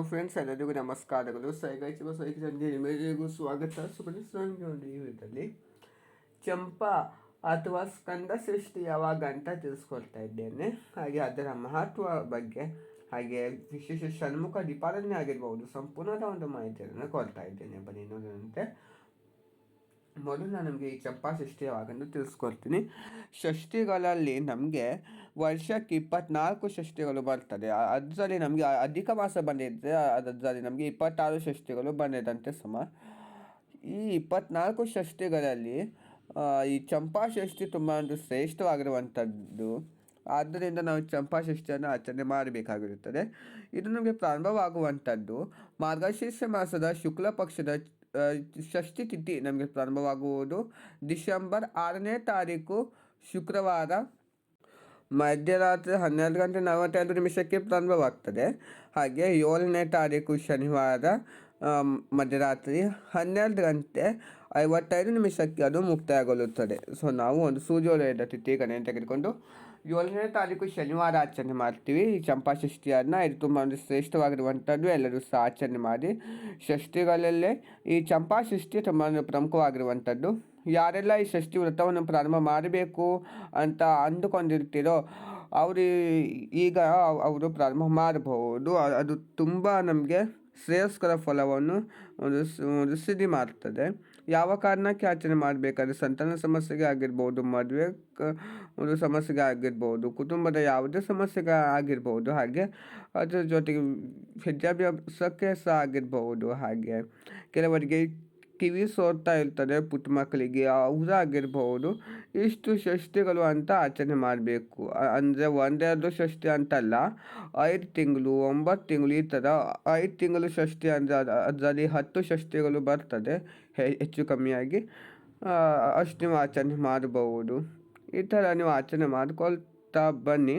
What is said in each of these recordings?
Hello friends, ಎಲ್ಲರಿಗೂ ನಮಸ್ಕಾರಗಳು. ಸೈಗಾಚಿವ ಸೈಕಲ್ಗೆ ನಿಮಗೂ ಸ್ವಾಗತ. ವಿಡಿಯೋದಲ್ಲಿ ಚಂಪಾ ಅಥವಾ ಸ್ಕಂದ ಸೃಷ್ಟಿ ಯಾವಾಗ ಅಂತ ತಿಳಿಸ್ಕೊಳ್ತಾ ಇದ್ದೇನೆ. ಹಾಗೆ ಅದರ ಮಹತ್ವ ಬಗ್ಗೆ, ಹಾಗೆ ವಿಶೇಷ ಷಣ್ಮುಖ ದೀಪಾಲನೆ ಆಗಿರ್ಬೋದು ಸಂಪೂರ್ಣದ ಒಂದು ಮಾಹಿತಿಯನ್ನು ಕೊಡ್ತಾ ಇದ್ದೇನೆ. ಬನ್ನಿ ನೋಡಿದಂತೆ ಮೊದಲು ನಾನು ನಮಗೆ ಈ ಚಂಪಾ ಸೃಷ್ಟಿ ಯಾವಾಗಂದು ತಿಳಿಸ್ಕೊಡ್ತೀನಿ. ಷಷ್ಟಿಗಳಲ್ಲಿ ನಮಗೆ ವರ್ಷಕ್ಕೆ ಇಪ್ಪತ್ನಾಲ್ಕು ಷಷ್ಠಿಗಳು ಬರ್ತದೆ. ಅದರಲ್ಲಿ ನಮಗೆ ಅಧಿಕ ಮಾಸ ಬಂದಿದ್ದರೆ ಅದರಲ್ಲಿ ನಮಗೆ ಇಪ್ಪತ್ತಾರು ಷಷ್ಠಿಗಳು ಬಂದಿದಂತೆ ಸಮ ಈ ಇಪ್ಪತ್ನಾಲ್ಕು ಷಷ್ಠಿಗಳಲ್ಲಿ ಈ ಚಂಪಾ ಷಷ್ಠಿ ತುಂಬ ಒಂದು ಶ್ರೇಷ್ಠವಾಗಿರುವಂಥದ್ದು. ಆದ್ದರಿಂದ ನಾವು ಚಂಪಾ ಷಷ್ಠಿಯನ್ನು ಆಚರಣೆ ಮಾಡಬೇಕಾಗಿರುತ್ತದೆ. ಇದು ನಮಗೆ ಪ್ರಾರಂಭವಾಗುವಂಥದ್ದು. ಮಾರ್ಗಶೀರ್ಷ ಮಾಸದ ಶುಕ್ಲ ಪಕ್ಷದ ಷಷ್ಠಿ ತಿಥಿ ನಮಗೆ ಪ್ರಾರಂಭವಾಗುವುದು. ಡಿಸೆಂಬರ್ ಆರನೇ ತಾರೀಕು ಶುಕ್ರವಾರ. ಮಧ್ಯರಾತ್ರಿ ಹನ್ನೆರಡು ಗಂಟೆ ನಲವತ್ತೈದು ನಿಮಿಷಕ್ಕೆ ಪ್ರಾರಂಭವಾಗ್ತದೆ. ಹಾಗೆ ಏಳನೇ ತಾರೀಕು ಶನಿವಾರ ಮಧ್ಯರಾತ್ರಿ ಹನ್ನೆರಡು ಗಂಟೆ ಐವತ್ತೈದು ನಿಮಿಷಕ್ಕೆ ಅದು ಮುಕ್ತಾಯಗೊಳ್ಳುತ್ತದೆ. ಸೊ ನಾವು ಒಂದು ಸೂರ್ಯೋದಯದ ತಿಥಿಗಳನ್ನು ತೆಗೆದುಕೊಂಡು ಏಳನೇ ತಾರೀಕು ಶನಿವಾರ ಆಚರಣೆ ಮಾಡ್ತೀವಿ. ಈ ಚಂಪಾ ಷಷ್ಠಿಯನ್ನು ಇದು ತುಂಬ ಒಂದು ಶ್ರೇಷ್ಠವಾಗಿರುವಂಥದ್ದು. ಎಲ್ಲರೂ ಸಹ ಆಚರಣೆ ಮಾಡಿ ಷಷ್ಠಿಗಳಲ್ಲೇ ಈ ಚಂಪಾ ಷಷ್ಠಿ ತುಂಬ ಪ್ರಮುಖವಾಗಿರುವಂಥದ್ದು. ಯಾರೆಲ್ಲ ಈ ಷಷ್ಠಿ ವ್ರತವನ್ನು ಪ್ರಾರಂಭ ಮಾಡಬೇಕು ಅಂತ ಅಂದುಕೊಂಡಿರ್ತೀರೋ ಅವರು ಈಗ ಅವರು ಪ್ರಾರಂಭ ಮಾಡಬಹುದು. ಅದು ತುಂಬ ನಮಗೆ ಶ್ರೇಯಸ್ಕರ ಫಲವನ್ನು ಒಂದು ಸಿದ್ಧಿ ಮಾಡ್ತದೆ. ಯಾವ ಕಾರಣಕ್ಕೆ ಆಚರಣೆ ಮಾಡಬೇಕಾದ್ರೆ ಸಂತಾನ ಸಮಸ್ಯೆಗೆ ಆಗಿರ್ಬೋದು, ಮದುವೆ ಒಂದು ಸಮಸ್ಯೆಗೆ ಆಗಿರ್ಬೋದು, ಕುಟುಂಬದ ಯಾವುದೇ ಸಮಸ್ಯೆಗೆ ಆಗಿರ್ಬೋದು, ಹಾಗೆ ಅದರ ಜೊತೆಗೆ ವಿದ್ಯಾಭ್ಯಾಸಕ್ಕೆ ಸಹ ಆಗಿರ್ಬೋದು, ಹಾಗೆ ಕೆಲವರಿಗೆ ಕಿವಿ ಸೋರ್ತಾ ಇರ್ತದೆ ಪುಟ್ಟ ಮಕ್ಕಳಿಗೆ ಆಗಿರ್ಬೋದು. ಇಷ್ಟು ಷಷ್ಠಿಗಳು ಅಂತ ಆಚರಣೆ ಮಾಡಬೇಕು. ಅಂದರೆ ಒಂದೆರಡು ಷಷ್ಠಿ ಅಂತಲ್ಲ, ಐದು ತಿಂಗಳು, ಒಂಬತ್ತು ತಿಂಗಳು ಈ ಥರ ಐದು ತಿಂಗಳು ಷಷ್ಠಿ ಅಂದರೆ ಅದರಲ್ಲಿ ಹತ್ತು ಷಷ್ಠಿಗಳು ಬರ್ತದೆ ಹೆಚ್ಚು ಕಮ್ಮಿಯಾಗಿ. ಅಷ್ಟು ನೀವು ಆಚರಣೆ ಮಾಡಬಹುದು ಈ ಥರ ನೀವು ಆಚರಣೆ ಮಾಡಿಕೊಳ್ತಾ ಬನ್ನಿ.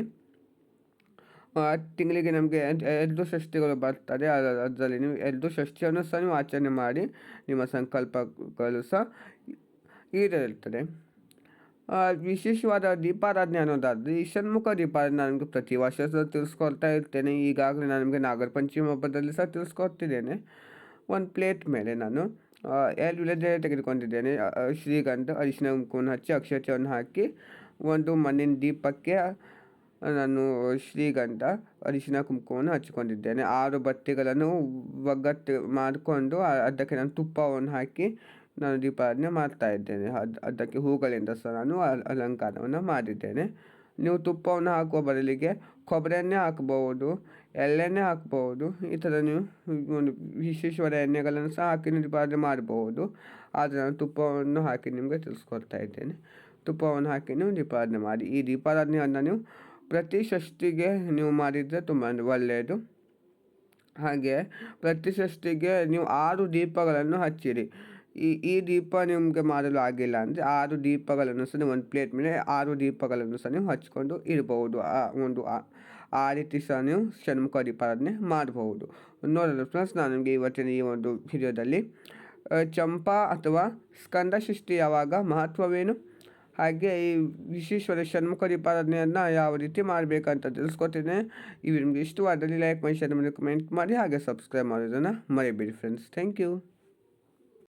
ತಿಂಗಳಿಗೆ ನಮಗೆ ಎರಡು ಷಷ್ಠಿಗಳು ಬರ್ತದೆ. ಅದರಲ್ಲಿ ನೀವು ಎರಡು ಷಷ್ಠಿಯನ್ನು ಸಹ ನೀವು ಆಚರಣೆ ಮಾಡಿ, ನಿಮ್ಮ ಸಂಕಲ್ಪಗಳು ಸಹ ಈಡೇರುತ್ತದೆ. ವಿಶೇಷವಾದ ದೀಪಾರಾಧನೆ ಅನ್ನೋದಾದರೆ ಈ ಷಣ್ಮುಖ ದೀಪಾರಾಧನೆ ನನಗೆ ಪ್ರತಿ ವರ್ಷ ಸಹ ತಿಳಿಸ್ಕೊಳ್ತಾ ಇರ್ತೇನೆ. ಈಗಾಗಲೇ ನಾನು ನಿಮಗೆ ನಾಗರ ಪಂಚಮಿ ಹಬ್ಬದಲ್ಲಿ ಸಹ ತಿಳಿಸ್ಕೊಡ್ತಿದ್ದೇನೆ ಒಂದು ಪ್ಲೇಟ್ ಮೇಲೆ ನಾನು ಎರಡು ವಿಳೆದೆ ತೆಗೆದುಕೊಂಡಿದ್ದೇನೆ. ಶ್ರೀಗಂಧ ಅರಿಶಿನ ಕುಂಕುಮ ಹಚ್ಚಿ ಅಕ್ಷತೆಯನ್ನು ಹಾಕಿ, ಒಂದು ಮಣ್ಣಿನ ದೀಪಕ್ಕೆ ನಾನು ಶ್ರೀಗಂಧ, ಅರಿಶಿನ ಕುಂಕುಮವನ್ನು ಹಚ್ಚಿಕೊಂಡಿದ್ದೇನೆ. ಆರು ಬತ್ತಿಗಳನ್ನು ಒಗ್ಗಟ್ಟು ಮಾಡಿಕೊಂಡು ಅದಕ್ಕೆ ನಾನು ತುಪ್ಪವನ್ನು ಹಾಕಿ, ನಾನು ದೀಪಾರಾಧನೆ ಮಾಡ್ತಾ ಇದ್ದೇನೆ. ಅದು, ಅದಕ್ಕೆ ಹೂಗಳಿಂದ ಸಹ ನಾನು ಅಲಂಕಾರವನ್ನು ಮಾಡಿದ್ದೇನೆ. ನೀವು ತುಪ್ಪವನ್ನು ಹಾಕುವ ಬದಲಿಗೆ ಕೊಬ್ಬರಿ ಹಾಕಬಹುದು, ಎಳ್ಳೆಣ್ಣೆ ಹಾಕ್ಬೋದು ಈ ಥರ ನೀವು ಒಂದು ವಿಶೇಷವಾದ ಎಣ್ಣೆಗಳನ್ನು ಸಹ ಹಾಕಿ ದೀಪಾರಾಧನೆ ಮಾಡಬಹುದು. ಆದರೆ ನಾನು ತುಪ್ಪವನ್ನು ಹಾಕಿ ನಿಮಗೆ ತಿಳಿಸ್ಕೊಡ್ತಾ ಇದ್ದೇನೆ. ತುಪ್ಪವನ್ನು ಹಾಕಿ ನೀವು ದೀಪಾರಾಧನೆ ಮಾಡಿ. ಈ ದೀಪಾರಾಧನೆಯನ್ನು ನೀವು ಪ್ರತಿ ಷಷ್ಠಿಗೆ ನೀವು ಮಾಡಿದರೆ ತುಂಬ ಒಳ್ಳೆಯದು. ಹಾಗೆ ಪ್ರತಿ ಷಷ್ಠಿಗೆ ನೀವು ಆರು ದೀಪಗಳನ್ನು ಹಚ್ಚಿರಿ. ಈ ಈ ದೀಪ ನಿಮಗೆ ಮಾಡಲು ಆಗಿಲ್ಲ ಅಂದರೆ ಆರು ದೀಪಗಳನ್ನು ಸಹ ಒಂದು ಪ್ಲೇಟ್ ಮೇಲೆ ಆರು ದೀಪಗಳನ್ನು ಸಹ ನೀವು ಹಚ್ಕೊಂಡು ಇರಬಹುದು ಆ, ಒಂದು ಆ ರೀತಿ ಸಹ ನೀವು ಷಣ್ಮುಖ ದೀಪಾರಾಧನೆ ಮಾಡಬಹುದು. ನೋಡಲು ಫ್ರೆಂಡ್ಸ್, ನಾನು ನಿಮಗೆ ಇವತ್ತಿನ ಈ ಒಂದು ವಿಡಿಯೋದಲ್ಲಿ ಚಂಪಾ ಅಥವಾ ಸ್ಕಂದ ಸೃಷ್ಟಿ ಯಾವಾಗ ಮಹತ್ವವೇನು? ಹಾಗೆ ಈ ವಿಶ್ವೇಶ್ವರ ಷಣ್ಮುಖ ದೀಪಾರಾಧನೆಯನ್ನು ಯಾವ ರೀತಿ ಮಾಡಬೇಕಂತ ತಿಳಿಸ್ಕೊತೀನಿ ಇವು ನಿಮಗೆ ಇಷ್ಟವಾದಲ್ಲಿ ಲೈಕ್ ಮಾಡಿ ಶೇರ್ ಮಾಡಿ ಕಮೆಂಟ್ ಮಾಡಿ, ಹಾಗೆ ಸಬ್ಸ್ಕ್ರೈಬ್ ಮಾಡೋದನ್ನು ಮರಿಬೇಡಿ ಫ್ರೆಂಡ್ಸ್ ಥ್ಯಾಂಕ್ ಯು